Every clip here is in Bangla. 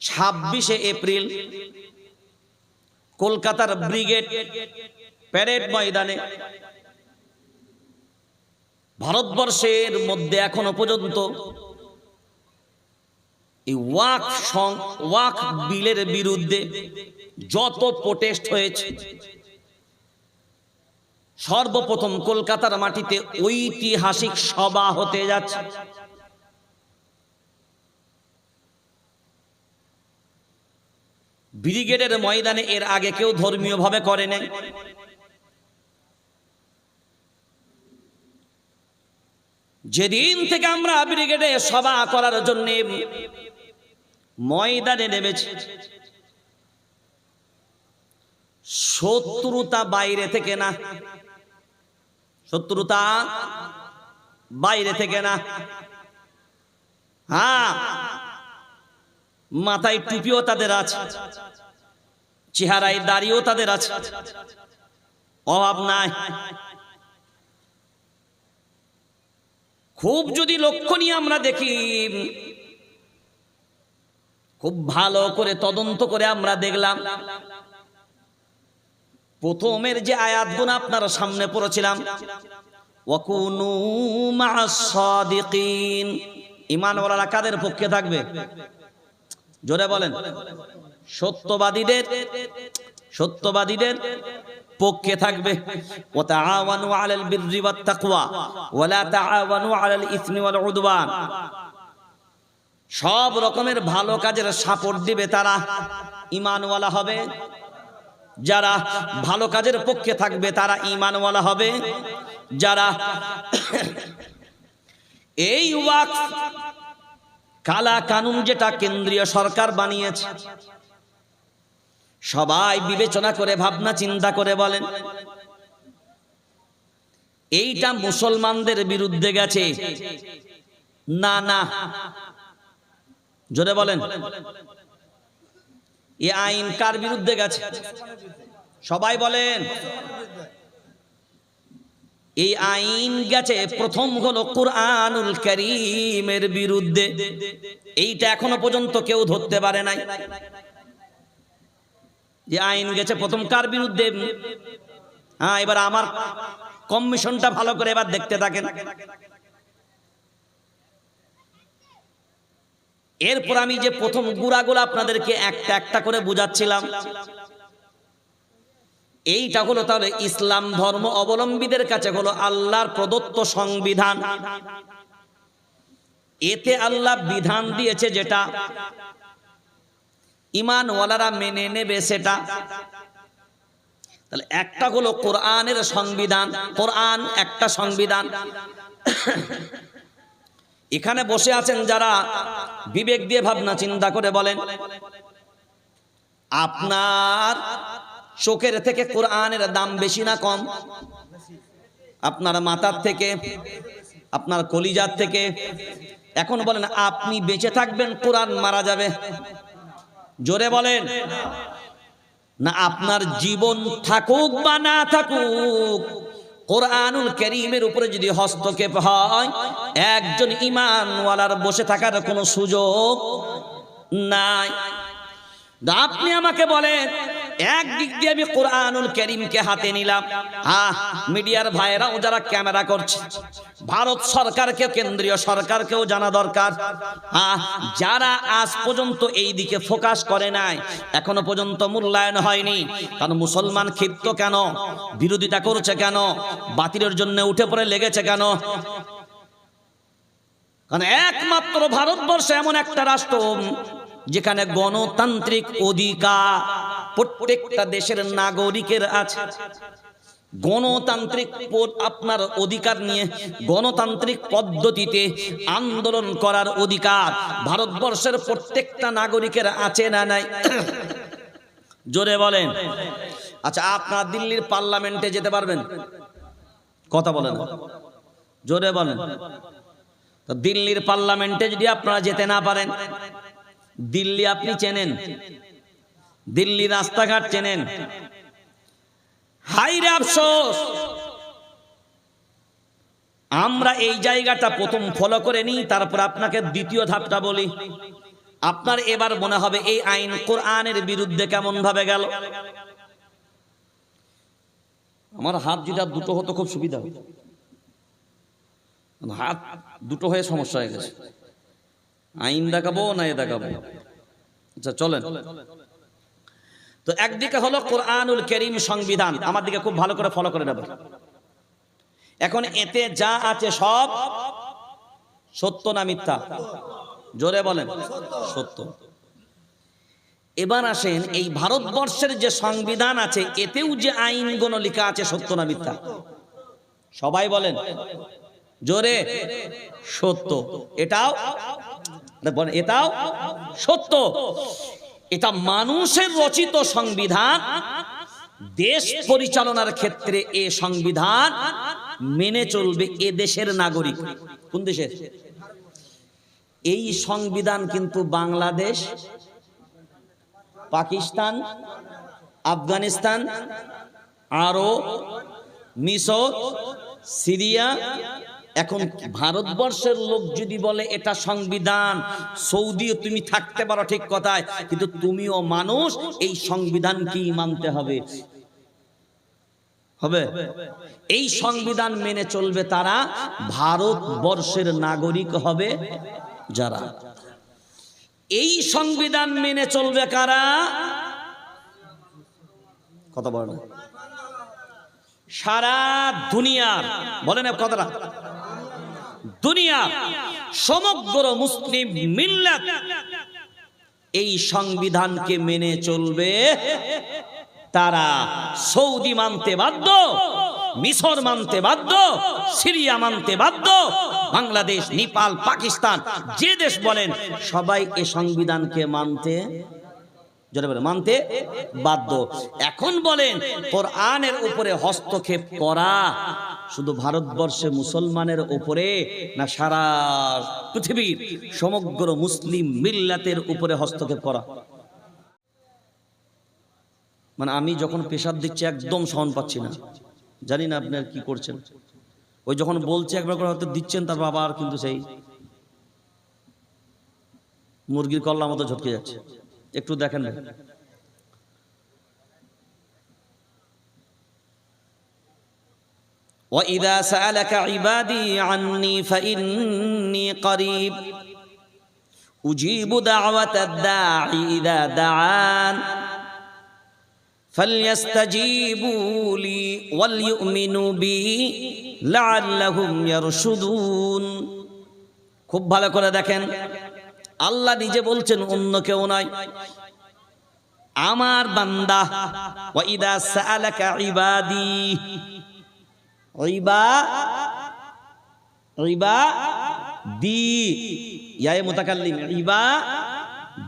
ছাব্বিশে এপ্রিল কলকাতার ব্রিগেড প্যারেড ময়দানে। ভারতবর্ষের মধ্যে এখনও পর্যন্ত এই ওয়াক সং ওয়াক বিলের বিরুদ্ধে যত প্রোটেস্ট হয়েছে সর্বপ্রথম কলকাতার মাটিতে ঐতিহাসিক সভা হতে যাচ্ছে। ব্রিগেডের ময়দানে এর আগে কেউ ধর্মীয় ভাবে করে নাই। যেদিন থেকে আমরা ব্রিগেডে সভা করার জন্য ময়দানে নেমেছি, শত্রুতা বাইরে থেকে না, শত্রুতা বাইরে থেকে না। হ্যাঁ মাথায় টুপিও তাদের আছে, চেহারায় দাড়িও তাদের আছে। অভাব নাই। খুব যদি লক্ষ্য নিয়ে আমরা দেখি, খুব ভালো করে তদন্ত করে আমরা দেখলাম, প্রথমের যে আয়াতগুলো আপনার সামনে পড়েছিলাম ঈমানওয়ালারা কাদের পক্ষে থাকবে? জোরে বলেন। সত্যবাদীদের সত্যবাদীদের পক্ষে থাকবে। তাকওয়া সব রকমের ভালো কাজের সাপোর্ট দিবে তারা। ঈমানওয়ালা হবে। যারা ভালো কাজের পক্ষে থাকবে তারা ঈমানওয়ালা হবে। যারা এই ওয়াকফ কালা কানুন যেটা কেন্দ্রীয় সরকার বানিয়েছে। সবাই বিবেচনা করে, ভাবনা চিন্তা করে বলেন, এইটা মুসলমানদের বিরুদ্ধে গেছে। না না। জোরে বলেন। এ আইন কার বিরুদ্ধে গেছে? সবাই বলেন। এই আইন গেছে, প্রথম হলো কোরআনুল করিমের বিরুদ্ধে। এইটা এখনও পর্যন্ত কেউ ধরতে পারে নাই। যে আইন গেছে, প্রথম কার বিরুদ্ধে? হ্যাঁ এবার আমার কমিশনটা ভালো করে এবার দেখতে থাকেন। এরপর আমি যে প্রথম গুড়াগুলো আপনাদেরকে একটা একটা করে বুঝাচ্ছিলাম এইটা হলো তাহলে ইসলাম ধর্ম অবলম্বীদের কাছে হলো আল্লাহর প্রদত্ত সংবিধান। এতে আল্লাহ বিধান দিয়েছে যেটা, ইমানওয়ালারা মেনে নেবে সেটা। তাহলে একটা হলো কোরআনের সংবিধান, কোরআন একটা সংবিধান। এখানে বসে আছেন যারা বিবেক দিয়ে ভাবনা চিন্তা করে বলেন, আপনার চোখের থেকে কোরআনের দাম বেশি না কম? আপনার মাথার থেকে, আপনার কলিজার থেকে। এখন বলেন, আপনি বেঁচে থাকবেন, কোরআন মারা যাবে। জোরে বলেন। না, আপনার জীবন থাকুক বা না থাকুক, কোরআনুল করিমের উপরে যদি হস্তক্ষেপ হয়, একজন ইমানওয়ালার বসে থাকার কোনো সুযোগ নাই। আপনি আমাকে বলেন একদিক দিয়ে আমি কোরআনুল করিমকে হাতে নিলাম। হ্যাঁ মিডিয়ার ভাইয়েরাও যারা ক্যামেরা করছে, ভারত সরকারকে কেন্দ্রীয় সরকারকেও জানা দরকার। হ্যাঁ যারা আজ পর্যন্ত এই দিকে ফোকাস করে নাই, এখনও পর্যন্ত মূল্যায়ন হয়নি, কারণ মুসলমান ক্ষিপ্ত কেন? বিরোধিতা করছে কেন? বাতিলের জন্য উঠে পড়ে লেগেছে কেন? কারণ একমাত্র ভারতবর্ষ এমন একটা রাষ্ট্র, যেখানে গণতান্ত্রিক অধিকার প্রত্যেকটা দেশের নাগরিকের আছে। গণতান্ত্রিক আপনার অধিকার নিয়ে গণতান্ত্রিক পদ্ধতিতে আন্দোলন করার অধিকার ভারতবর্ষের প্রত্যেকটা নাগরিকের আছে না নাই? জোরে বলেন। আচ্ছা আপনার দিল্লির পার্লামেন্টে যেতে পারবেন? কথা বলেন। জোরে বলেন। দিল্লির পার্লামেন্টে যদি আপনারা যেতে না পারেন, দিল্লি আপনি চেনেন? দিল্লি রাস্তাঘাট চেনেন। হাইরে আফসোস! আমরা এই জায়গাটা প্রথম ফলো করে নিই, তারপর আপনাকে দ্বিতীয় ধাপটা বলি। আপনার এবার মনে হবে এই আইন কোরআনের বিরুদ্ধে কেমন ভাবে গেল। আমার হাত যেটা দুটো হতো খুব সুবিধা হতো। হাত দুটো হয়ে সমস্যা হয়ে গেছে। আইন দেখাবো না এ দেখাবো? আচ্ছা চলেন। তো একদিকে হলো কোরআনুল করিম সংবিধান, আমার দিকে খুব ভালো করে ফলো করে নেবে। এখন এতে যা আছে সব সত্য না মিথ্যা? জোরে বলেন। সত্য। এবার আসেন, এই ভারতবর্ষের যে সংবিধান আছে, এতেও যে আইনগুলো লেখা আছে সত্য না মিথ্যা? সবাই বলেন। জোরে। সত্য। এটাও এটাও সত্য। এটা মানুষের রচিত সংবিধান। দেশ পরিচালনার ক্ষেত্রে এ সংবিধান মেনে চলবে এ দেশের নাগরিক। কোন দেশের এই সংবিধান কিন্তু বাংলাদেশ, পাকিস্তান, আফগানিস্তান আরও মিশর, সিরিয়া এখন ভারতবর্ষের লোক যদি বলে এটা সংবিধান সৌদিও তুমি থাকতে পারো ঠিক কথায় কিন্তু তুমিও মানুষ এই সংবিধান কি মানতে হবে। হবে? এই সংবিধান মেনে চলবে তারা ভারতবর্ষের নাগরিক হবে যারা। এই সংবিধান মেনে চলবে কারা? কথা বলে। না সারা দুনিয়ার বলেন কথাটা। দুনিয়া, সমগ্র মুসলিম মিল্লাত এই সংবিধানকে মেনে চলবে। তারা সৌদি মানতে বাধ্য, মিশর মানতে বাধ্য, সিরিয়া মানতে বাধ্য, বাংলাদেশ, নেপাল, পাকিস্তান, যে দেশ বলেন, সবাই এ সংবিধানকে মানতে মানতে বাধ্য। এখন বলেন, কোরআনের উপরে হস্তক্ষেপ করা শুধু ভারতবর্ষে মুসলমানের উপরে না সারা পৃথিবীর সমগ্র মুসলিম মিল্লাতের উপরে হস্তক্ষেপ করা। মানে আমি যখন পেশাব দিচ্ছি, একদম সহন পাচ্ছি না। জানি না আপনার কি করছেন। ওই যখন বলছে একবার করে হয়তো দিচ্ছেন, তার বাবা আর কিন্তু সেই মুরগির কল্লা মতো ঝটকে যাচ্ছে। একটু দেখেন না وإذا سألك عبادي عني فإني قريب أجيب دعوة الداعي إذا دعان فليستجيبوا لي وليؤمنوا بي لعلهم يرشدون খুব ভালো করে দেখেন আল্লাহ নিজে বলছেন, অন্য কেউ নয় আমার বান্দা দি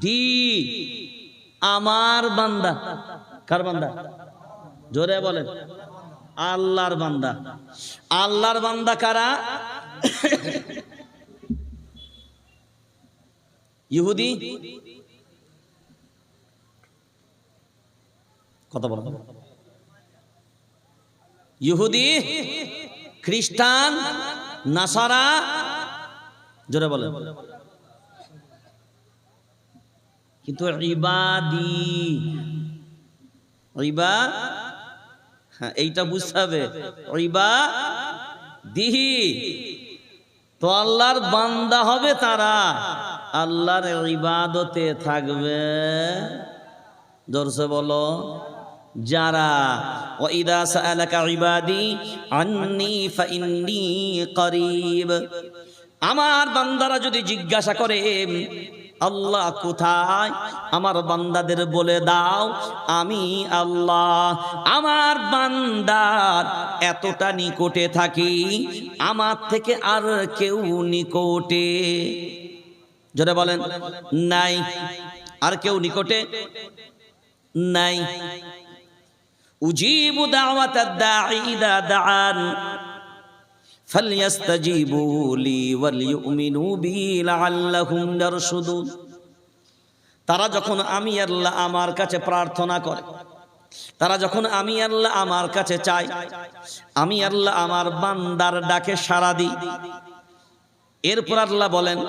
দি, আমার বান্দা। কার বান্দা? জোরে বলেন। আল্লাহর বান্দা। আল্লাহর বান্দা কারা? ইহুদি? কথা বলো। ইহুদি, খ্রিস্টান, নাসারা? জোরে বলেন। কিন্তু ইবাদি, ইবা হ্যাঁ এইটা বুঝতে হবে। ইবা দিহি। তো আল্লাহর বান্দা হবে তারা। আল্লাহর ইবাদতে থাকবে। জোরসে বলো, যারা, ওয়াইদা সাআলাকা ইবাদি আন্নি ফাইন্নি করিব। আমার বান্দারা যদি জিজ্ঞাসা করে, আল্লাহ কোথায়? আমার বান্দাদের বলে দাও, আমি আল্লাহ। আমার বান্দার এতটা নিকটে থাকি, আমার থেকে আর কেউ নিকটে জোরে বলেন নাই আর কেউ নিকটে নাই উজিবু দাওয়াত দাঈ ইদা দাআন فليستجيبوا لي وليؤمنوا بي لعلهم يرشدون তারা যখন আমি আল্লাহ আমার কাছে প্রার্থনা করে তারা যখন আমি আল্লাহ আমার কাছে চাই আমি আল্লাহ আমার বান্দার ডাকে সাড়া দিই এরপর আল্লাহ বলেন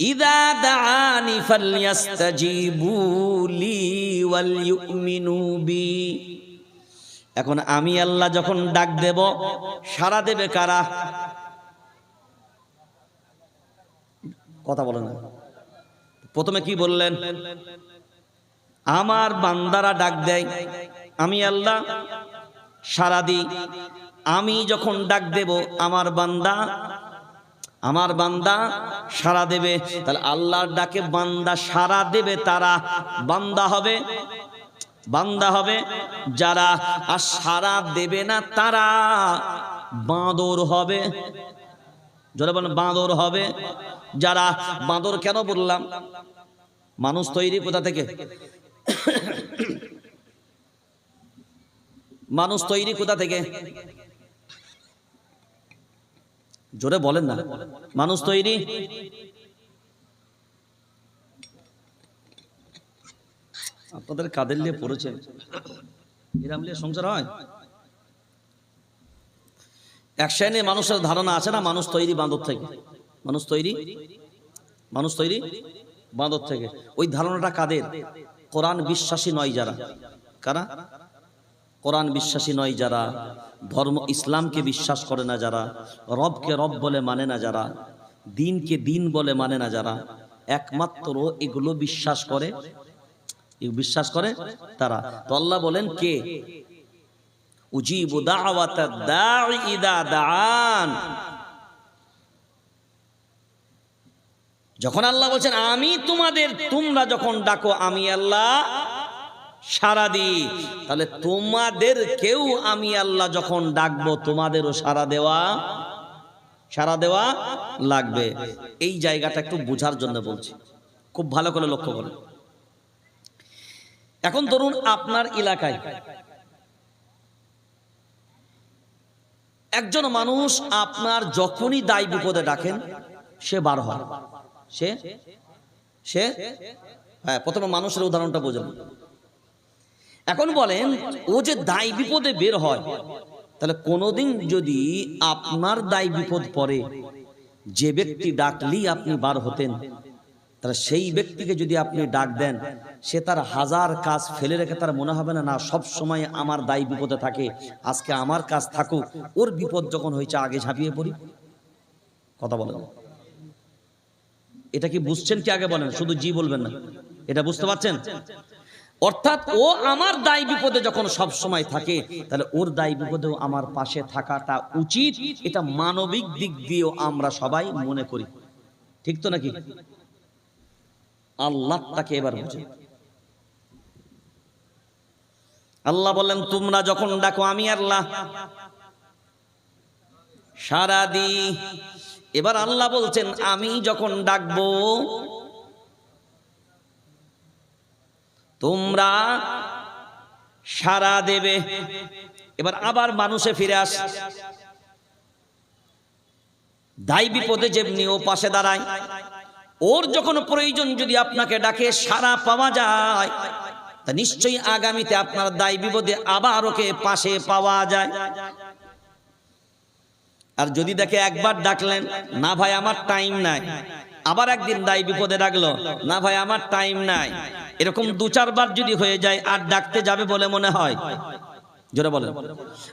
ইদা বি। এখন আমি আল্লাহ যখন ডাক দেব সারা দেবে কারা? কথা বলে না। প্রথমে কি বললেন? আমার বান্দারা ডাক দেয়, আমি আল্লাহ সারা দিই। আমি যখন ডাক দেব, আমার বান্দা আমার বান্দা সারা দেবে। তাহলে আল্লাহর ডাকে বান্দা সারা দেবে তারা। বান্দা হবে বান্দা হবে যারা, আর সারা দেবে না তারা। বাঁদর হবে যারা বলেন, বাঁদর হবে যারা। বাঁদর কেন বললাম? মানুষ তৈরি কোথা থেকে? মানুষ তৈরি কোথা থেকে? জোরে বলেন না। মানুষ তৈরি? আপনাদের কাদের নিয়ে পড়েছেন? এরাম নিয়ে সংসার হয়? এক মানুষের ধারণা আছে না, মানুষ তৈরি বাঁদর থেকে? মানুষ তৈরি? মানুষ তৈরি? বাঁদর থেকে। ওই ধারণাটা কাদের? কোরআন বিশ্বাসী নয় যারা। কারা? কোরআন বিশ্বাসী নয় যারা, ধর্ম ইসলামকে বিশ্বাস করে না যারা, রবকে রব বলে মানে না যারা, দিনকে দিন বলে মানে না যারা, একমাত্র এগুলো বিশ্বাস করে বিশ্বাস করে তারা। তো আল্লাহ বলেন কে? যখন আল্লাহ বলছেন, আমি তোমাদের, তোমরা যখন ডাকো, আমি আল্লাহ সারা দিই। তাহলে তোমাদের কেউ আমি আল্লাহ যখন ডাকবো, তোমাদেরও সারা দেওয়া সারা দেওয়া লাগবে। এই জায়গাটা একটু বোঝার জন্য বলছি। খুব ভালো করে লক্ষ্য করুন এখন ধরুন আপনার এলাকায় একজন মানুষ আপনার যখনই দায় বিপদে ডাকেন, সে বার হয়। সে? সে? হ্যাঁ প্রথমে মানুষের উদাহরণটা বোঝেন। এখন বলেন, ও যে দায় বিপদে বের হয়, তাহলে কোনোদিন যদি আপনার দায় বিপদ পড়ে, যে ব্যক্তি ডাকলেই আপনি বার হতেন, তাহলে সেই ব্যক্তিকে যদি আপনি ডাক দেন, সে তার হাজার কাজ ফেলে রেখে তার মনে হবে না না, সব সময় আমার দায় বিপদে থাকে, আজকে আমার কাজ থাকুক, ওর বিপদ যখন হয়েছে, আগে ঝাঁপিয়ে পড়ি। কথা বলেন। এটা কি বুঝছেন কি আগে বলেন? শুধু জি বলবেন না। এটা বুঝতে পারছেন? অর্থাৎ ও আমার দায় বিপদে যখন সব সময় থাকে, তাহলে ওর দায় বিপদেও আমার পাশে থাকাটা উচিত। এটা মানবিক দিক দিয়েও আমরা সবাই মনে করি। ঠিক তো নাকি? আল্লাহ তাকে এবার বুঝে আল্লাহ বললেন, তোমরা যখন ডাকো আমি আল্লাহ, সারা দি এবার আল্লাহ বলছেন, আমি যখন ডাকবো তোমরা সারা দেবে। এবার আবার মানুষে ফিরে আস। দায় বিপদে যেমনি ও পাশে দাঁড়ায়, ওর যখন প্রয়োজন যদি আপনাকে ডাকে সারা পাওয়া যায়, তা নিশ্চয়ই আগামীতে আপনার দায় বিপদে আবার ওকে পাশে পাওয়া যায়। আর যদি দেখে একবার ডাকলেন, না ভাই, আমার টাইম নাই। আবার একদিন দায় বিপদে ডাকলো না ভাই, আমার টাইম নাই। এরকম দু চারবার যদি হয়ে যায়, আর ডাকতে যাবে বলে মনে হয়। জোরে বলেন।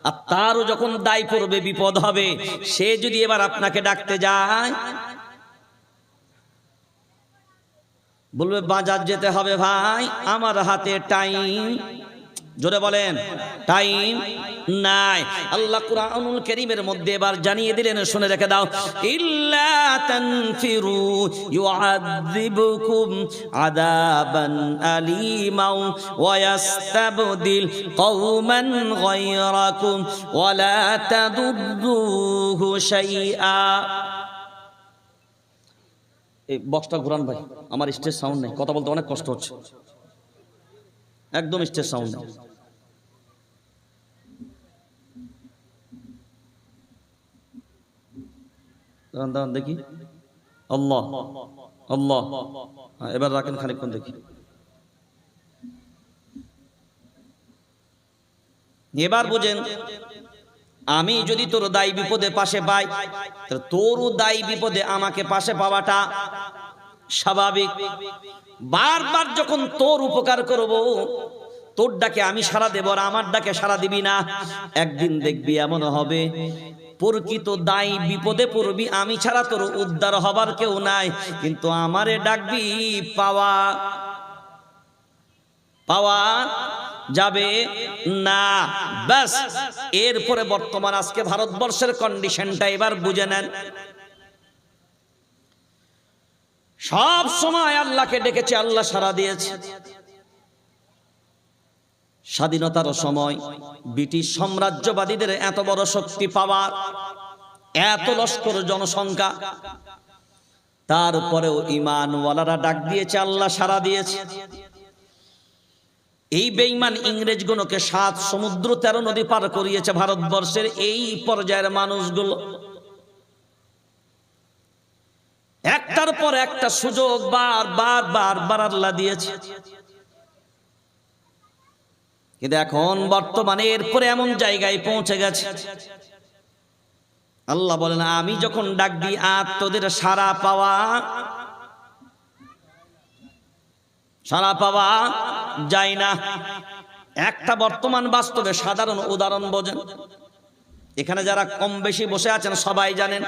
আর তারও যখন দায় পড়বে, বিপদ হবে, সে যদি এবার আপনাকে ডাকতে যায়, বলবে, বাজার যেতে হবে ভাই, আমার হাতে টাইম জোরে বলেন, টাইম নাই। আল্লাহ কুরআনুল কারীমের মধ্যে এবার জানিয়ে দিলেন, শুনে রেখে দাও। ইল্লা তানফিরু ইউআযিবুকুম আযাবান আলীমাও ওয়া ইয়াস্তাবদিল কওমান গায়রাকুম ওয়া লা তাদুররুহু শাইআ। এই বক্সটা ঘুরান ভাই, আমার স্টেজ সাউন্ড নেই, কথা বলতে অনেক কষ্ট হচ্ছে। একদম স্টেজ সাউন্ড। দেখি। আল্লাহ আল্লাহ। হ্যাঁ, এবার রাখেন খানিকক্ষণ দেখি। এবার বুঝেন আমি যদি তোর দায় বিপদে পাশে পাই তোরও দায় বিপদে আমাকে পাশে পাওয়াটা স্বাভাবিক। বারবার যখন তোর উপকার করব, তোর ডাকে আমি সারা দেব আর আমার ডাকে সারা দিবি না। একদিন দেখবি এমন হবে, প্রকৃত দায়ী বিপদে পড়বি, আমি ছাড়া তোর উদ্ধার হবার কেউ নাই। কিন্তু আমারে ডাকবি, পাওয়া পাওয়া যাবে না। ব্যাস, এরপরে বর্তমান আজকে ভারতবর্ষের কন্ডিশনটা এবার বুঝে নেন। সব সময় আল্লাহকে ডেকেছে, আল্লাহ সারা দিয়েছে। স্বাধীনতার সময় ব্রিটিশ সাম্রাজ্যবাদীদের এত বড় শক্তি পাওয়ার, এত লস্কর জনসংখ্যা। তারপরেও ইমানওয়ালারা ডাক দিয়েছে, আল্লাহ সারা দিয়েছে। এই বেইমান ইংরেজগুলোকে সাত সমুদ্র তেরো নদী পার করিয়েছে ভারতবর্ষের এই পর্যায়ের মানুষগুলো। একটার পর একটা সুযোগ বার বার বার বার আল্লাহ দিয়েছে। কিন্তু এখন বর্তমানে এরপরে এমন জায়গায় পৌঁছে গেছে। আল্লাহ বলেন, আমি যখন ডাক দিই, আর তোদের সারা পাওয়া সারা পাওয়া যায় না। একটা বর্তমান বাস্তবে সাধারণ উদাহরণ বোঝেন। এখানে যারা কম বেশি বসে আছেন সবাই জানেন